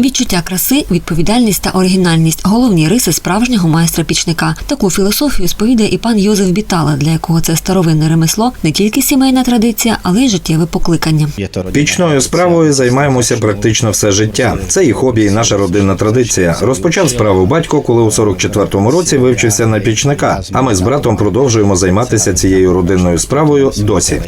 Відчуття краси, відповідальність та оригінальність головні риси справжнього майстра пічника. Таку філософію сповідає і пан Йозеф Бітала, для якого це старовинне ремесло не тільки сімейна традиція, але й життєве покликання. Пічною справою займаємося практично все життя. Це і хобі, і наша родинна традиція. Розпочав справу батько, коли у 44-му році вивчився на пічника. А ми з братом продовжуємо займатися цією родинною справою досі.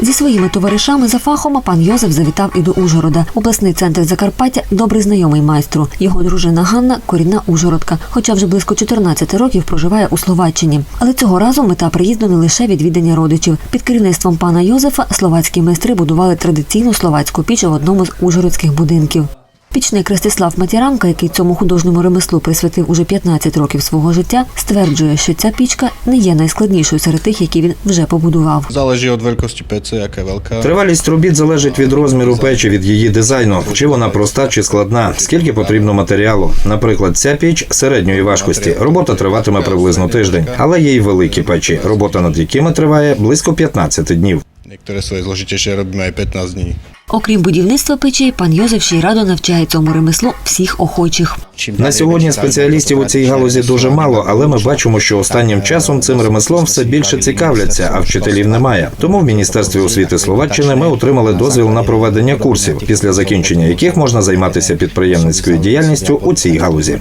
Зі своїми товаришами за фахом пан Йозеф завітав і до Ужгорода. Обласний центр Закарпаття добрий знайомий майстру. Його дружина Ганна корінна Ужгородка, хоча вже близько 14 років проживає у Словаччині. Але цього разу мета приїзду не лише відвідання родичів. Під керівництвом пана Йозефа словацькі майстри будували традиційну словацьку піч в одному з ужгородських будинків. Пічник Ростислав Матіранка, який цьому художньому ремеслу присвятив уже 15 років свого життя, стверджує, що ця пічка не є найскладнішою серед тих, які він вже побудував. Od veľkosti pece, jaká je veľká. Тривалість робіт залежить від розміру печі, від її дизайну, чи вона проста чи складна, скільки потрібно матеріалу. Наприклад, ця піч середньої важкості. Робота триватиме приблизно тиждень, але є й великі печі, робота над якими триває близько 15 днів. Aj zložitejšie, robíme aj 15 dní. Окрім будівництва печей, пан Йозеф ще й радо навчає цьому ремеслу всіх охочих. На сьогодні спеціалістів у цій галузі дуже мало, але ми бачимо, що останнім часом цим ремеслом все більше цікавляться, а вчителів немає. Тому в міністерстві освіти Словаччини ми отримали дозвіл на проведення курсів, після закінчення яких можна займатися підприємницькою діяльністю у цій галузі.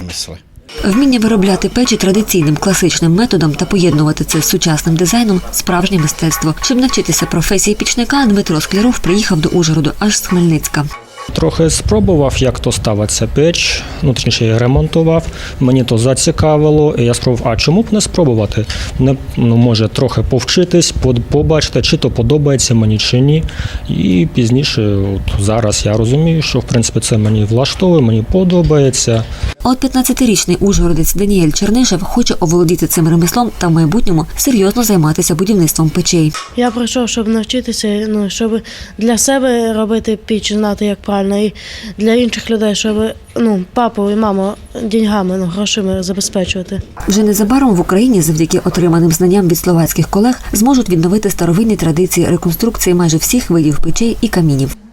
Вміння виробляти печі традиційним класичним методом та поєднувати це з сучасним дизайном справжнє мистецтво. Щоб навчитися професії пічника, Дмитро Скляров приїхав до Ужгороду аж з Хмельницька. Трохи спробував, як то ставиться печ, ну точніше ремонтував. Мені то зацікавило, і я спробував, а чому б не спробувати? Не ну, може трохи повчитись, побачити, чи то подобається мені чи ні. І пізніше, от зараз я розумію, що в принципі це мені влаштовує, мені подобається. А от 15-річний ужгородець Даніель Чернишев хоче оволодіти цим ремеслом та в майбутньому серйозно займатися будівництвом печей. Я прийшов, щоб навчитися, ну, щоб для себе робити піч, знати, як правильно, і для інших людей, щоб ну, папу і маму деньгами, ну, грошима забезпечувати. Вже незабаром в Україні, завдяки отриманим знанням від словацьких колег, зможуть відновити старовинні традиції реконструкції майже всіх видів печей і камінів.